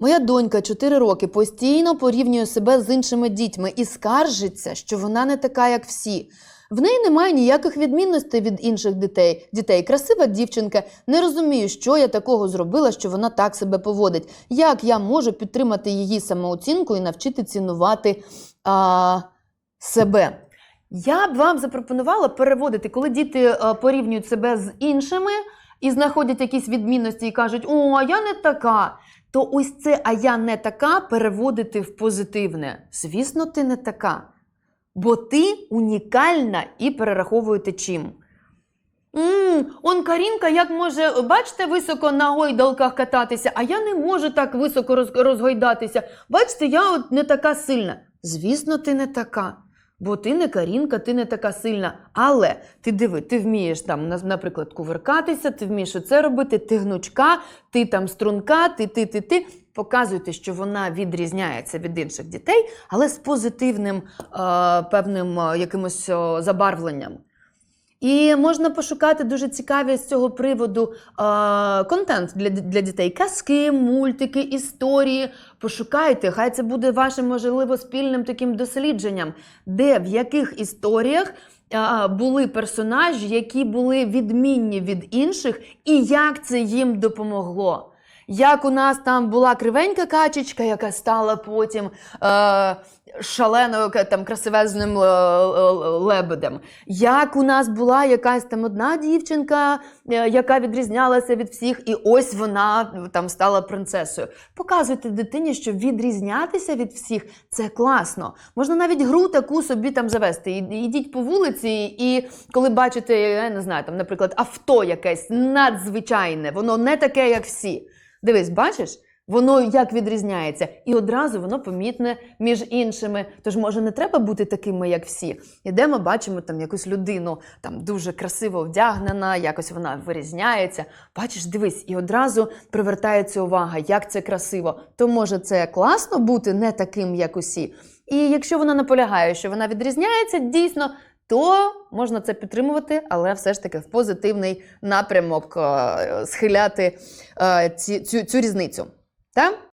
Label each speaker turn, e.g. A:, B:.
A: Моя донька 4 роки постійно порівнює себе з іншими дітьми і скаржиться, що вона не така, як всі. В неї немає ніяких відмінностей від інших дітей. Дітей красива дівчинка. Не розумію, що я такого зробила, що вона так себе поводить. Як я можу підтримати її самооцінку і навчити цінувати а, себе? Я б вам запропонувала переводити, коли діти е, порівнюють себе з іншими і знаходять якісь відмінності і кажуть, о, а я не така. То ось це, а я не така, переводити в позитивне. Звісно, ти не така. Бо ти унікальна і перераховуєте чим. м он Карінка, як може, бачите, високо на гойдалках кататися, а я не можу так високо розгойдатися. Бачите, я от не така сильна. Звісно, ти не така. Бо ти не Карінка, ти не така сильна. Але ти диви, ти вмієш там, на- наприклад, кувиркатися, ти вмієш оце робити, ти гнучка, ти там струнка, ти, ти, ти, ти. Показуйте, що вона відрізняється від інших дітей, але з позитивним е, певним е, якимось забарвленням. І можна пошукати дуже цікаві з цього приводу е, контент для, для дітей: казки, мультики, історії. Пошукайте, хай це буде вашим, можливо, спільним таким дослідженням, де в яких історіях були персонажі, які були відмінні від інших, і як це їм допомогло. Як у нас там була кривенька качечка, яка стала потім е, шаленою там красивезним е, е, лебедем. Як у нас була якась там одна дівчинка, е, яка відрізнялася від всіх, і ось вона там стала принцесою. Показуйте дитині, що відрізнятися від всіх це класно. Можна навіть гру таку собі там завести. Ідіть по вулиці, і коли бачите, я не знаю, там, наприклад, авто якесь надзвичайне, воно не таке, як всі. Дивись, бачиш? Воно як відрізняється, і одразу воно помітне між іншими. Тож, може, не треба бути такими, як всі. Ідемо, бачимо там якусь людину, там дуже красиво вдягнена, якось вона вирізняється. Бачиш, дивись, і одразу привертається увага, як це красиво. То може це класно бути не таким, як усі. І якщо вона наполягає, що вона відрізняється, дійсно. То можна це підтримувати, але все ж таки в позитивний напрямок е, схиляти цю, цю, цю різницю. Так?